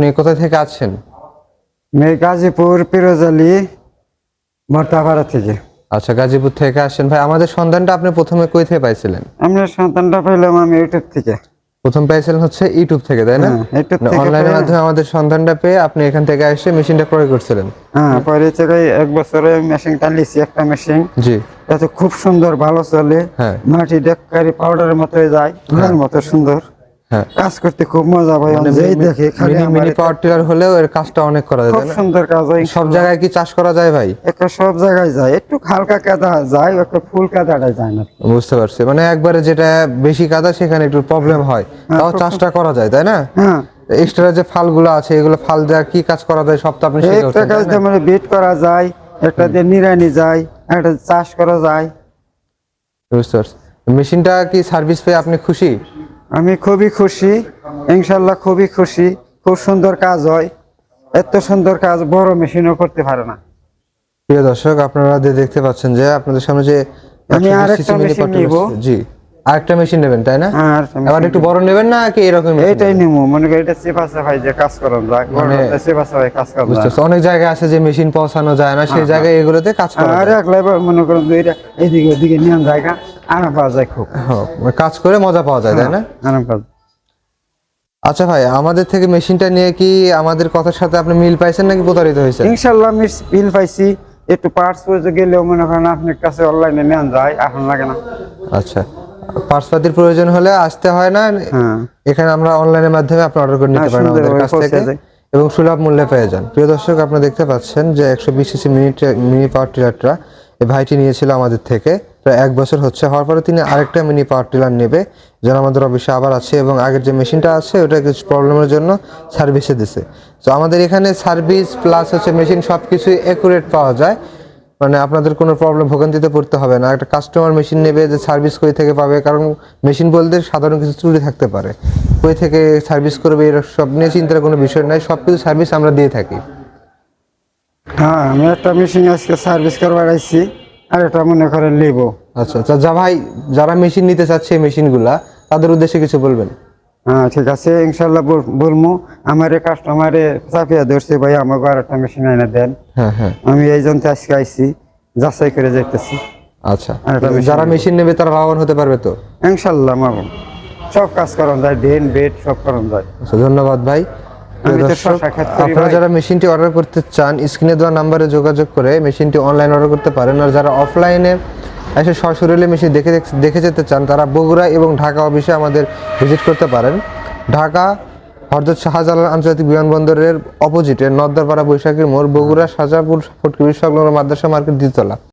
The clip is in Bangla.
আপনি কোথা থেকে আছেন? মেয়ে গাজীপুর পিরোজালি ভর্তাপাড়া থেকে। আচ্ছা গাজীপুর থেকে আসেন। ভাই আমাদের সন্ধানটা আপনি প্রথমে কই থেকে পাইছিলেন? আমরা সন্তানটা পাইলাম আমি ইউটিউব থেকে। প্রথম পাইছিলেন হচ্ছে ইউটিউব থেকে তাই না? হ্যাঁ, থেকে অনলাইনের মাধ্যমে আমাদের সন্ধানটা পেয়ে আপনি এখান থেকে এসে মেশিনটা ক্রয় করছিলেন। হ্যাঁ পরে থেকে এক বছরে মেশিনটা নিয়েছি একটা মেশিন। জি। এত খুব সুন্দর ভালো চলে। হ্যাঁ। মাটি ডেকারি পাউডারের মতো যায় ধুলার মতো সুন্দর। হ্যাঁ কাজ করতে খুব মজা ভাই যেই দেখে খালি মিনি মিনি পাওয়ার টিলার হলেও এর কাজটা অনেক করা যায় খুব সুন্দর কাজ হয়। সব জায়গায় কি চাষ করা যায় ভাই? একটা সব জায়গায় যায় একটু হালকা কাদা যায় একটা ফুল কাদাটা যায় না। বুঝতে পারছি। মানে একবারে যেটা বেশি কাদা সেখানে একটু প্রবলেম হয়। তাও চাষটা করা যায় তাই না? হ্যাঁ। এক্সট্রা যে ফালগুলো আছে এগুলো ফাল দেওয়া কি কাজ করা যায় সব তো আপনি শিখে একটা কাজ? দিয়ে মানে বিট করা যায় একটা দিয়ে নিরানি যায় একটা চাষ করা যায়। বুঝতে পারছি। মেশিনটা কি সার্ভিস পেয়ে আপনি খুশি? আমি খুবই খুশি ইনশাল্লাহ খুবই খুশি। খুব সুন্দর কাজ হয়। এত সুন্দর কাজ বড় মেশিনও করতে পারে না। প্রিয় দর্শক আপনারা যে দেখতে পাচ্ছেন যে আপনাদের সামনে যে আমি আরেকটা মেশিন নিব। জি। আরেকটা মেশিন নেবেন তাই না? আবার একটু বড় নেবেন না কি এরকম এইটাই নিমু মনে এটা চেপা চাপাই যে কাজ করান মানে- চেপা চাপাই কাজ করা বুঝতে যায় অনেক জায়গায় আছে যে মেশিন পৌঁছানো যায় না সেই জায়গায় এগুলোতে কাজ করা আর একলাই মনে করেন যে এটা এইদিকে ওদিকে নিয়ম জায়গা আরাম পাওয়া যায় খুব। হ্যাঁ, কাজ করে মজা পাওয়া যায় তাই না? আরাম পাওয়া। আচ্ছা ভাই আমাদের থেকে মেশিনটা নিয়ে কি আমাদের কথার সাথে আপনি মিল পাইছেন নাকি প্রতারিত হয়েছে ইনশাল্লাহ আমি বিল পাইছি। একটু পার্টস পর্যন্ত গেলেও মনে করেন আপনার কাছে অনলাইনে নেওয়া যায় এখন লাগে না। আচ্ছা। পার্সপাতির প্রয়োজন হলে আসতে হয় না। হ্যাঁ। এখানে আমরা অনলাইনের মাধ্যমে আপনি অর্ডার করে নিতে পারেন আমাদের কাছ থেকে। এবং সুলভ মূল্যে পেয়ে যান। প্রিয় দর্শক আপনারা দেখতে পাচ্ছেন যে একশো বিশ সিসি মিনি মিনি পাওয়ার টিলারটা এই ভাইটি নিয়েছিল আমাদের থেকে। প্রায় এক বছর হচ্ছে হওয়ার পরে তিনি আরেকটা মিনি পাওয়ার টিলার নেবে যেন আমাদের অফিসে আবার আছে এবং আগের যে মেশিনটা আছে ওটা কিছু প্রবলেমের জন্য সার্ভিসে দিছে। তো আমাদের এখানে সার্ভিস প্লাস হচ্ছে মেশিন সব কিছুই অ্যাকুরেট পাওয়া যায়। মানে আপনাদের কোনো প্রবলেম ভোগান্তিতে পড়তে হবে না। একটা কাস্টমার মেশিন নেবে যে সার্ভিস কই থেকে পাবে কারণ মেশিন বলতে সাধারণ কিছু ত্রুটি থাকতে পারে। কই থেকে সার্ভিস করবে এর সব নিয়ে চিন্তার কোনো বিষয় নাই সব কিছু সার্ভিস আমরা দিয়ে থাকি। হ্যাঁ আমি একটা মেশিন আজকে সার্ভিস করবার আইছি আর এটা মনে করেন নেব আচ্ছা আচ্ছা যা ভাই যারা মেশিন নিতে চাচ্ছে এই মেশিনগুলা তাদের উদ্দেশ্যে কিছু বলবেন? হ্যাঁ ঠিক আছে ইনশাল্লাহ বলব আমার কাস্টমারে চাপিয়া ধরছে ভাই আমাকে আর একটা মেশিন এনে দেন। হ্যাঁ হ্যাঁ। আমি এই জন্য আজকে আইছি যাচাই করে যাইতেছি আচ্ছা যারা মেশিন নেবে তারা লাভবান হতে পারবে তো? ইনশাল্লাহ মাবো সব কাজ করান যায় ডেন বেড সব করান যায়। আচ্ছা ধন্যবাদ ভাই। আপনারা যারা মেশিনটি অর্ডার করতে চান স্ক্রিনে দেওয়া নাম্বারে যোগাযোগ করে মেশিনটি অনলাইন অর্ডার করতে পারেন। আর যারা অফলাইনে এসে সশরীরে মিশে দেখে দেখে যেতে চান, তারা বগুড়া এবং ঢাকা অফিসে আমাদের ভিজিট করতে পারেন। ঢাকা হরদত শাহজালাল আন্তর্জাতিক বিমানবন্দরের অপোজিটে নদ্দারপাড়া বৈশাখীর মোড়, বগুড়া সাজাপুর ফটকিবির সংলগ্ন মাদ্রাসা মার্কেট দ্বিতলা।